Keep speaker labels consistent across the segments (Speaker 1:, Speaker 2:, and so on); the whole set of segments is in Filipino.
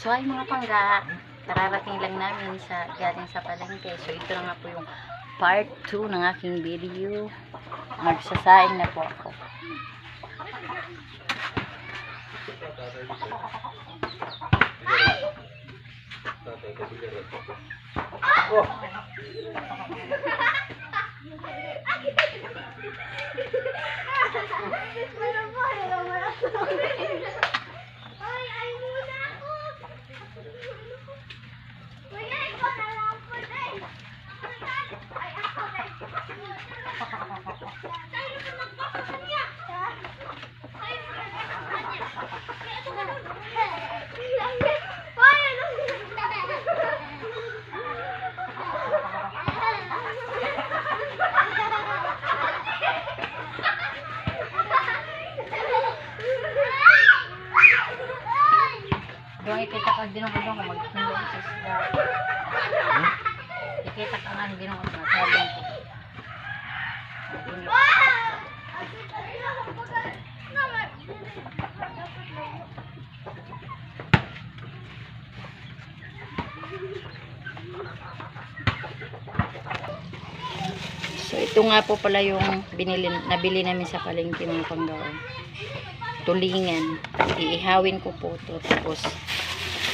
Speaker 1: So ay mga pangga, kararating lang namin sa galing sa palengke. So ito na nga po yung part 2 ng aking video. Magsasaing na po ako. Doon ikita ka din ako doon kung magsundo sa isda. Ikita ka nga din ako sa sabong ko. So ito nga po pala yung binili, nabili namin sa palengke mga panggaon. Tulingan. Iihawin ko po to tapos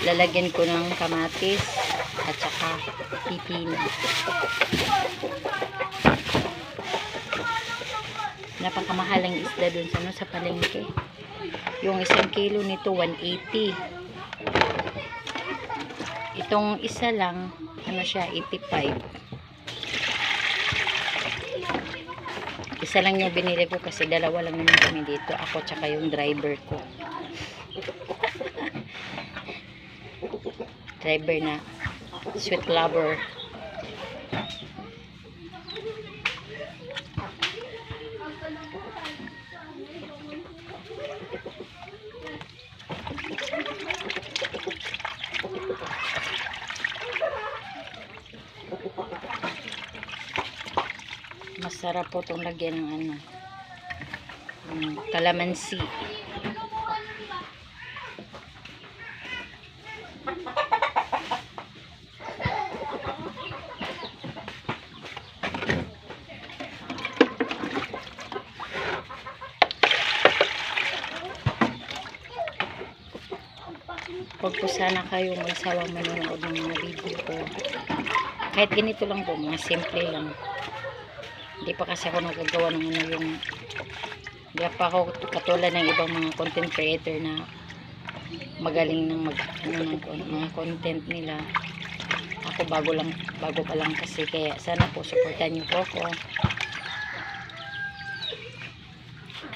Speaker 1: lalagyan ko ng kamatis at saka pipino. Napakamahal ang isda dun sa, ano, sa palengke. Yung isang kilo nito 180. Itong isa lang ano siya 85. Isa lang yung binili ko kasi dalawa lang naman kami dito. Ako tsaka yung driver ko. driver na sweet lover. Masarap po itong lagyan ng ano. Um, kalamansi. Huwag po sana kayo magsawang manonood ng mga video ko. Kahit ganito lang po, mga simple lang. Hindi pa kasi ako nagagawa ng ano yung hindi pa ako katulad ng ibang mga content creator na magaling ng mag ano ng mga content nila. Ako bago lang bago pa lang kasi kaya sana po suportahan niyo po ako.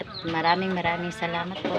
Speaker 1: At maraming maraming salamat po.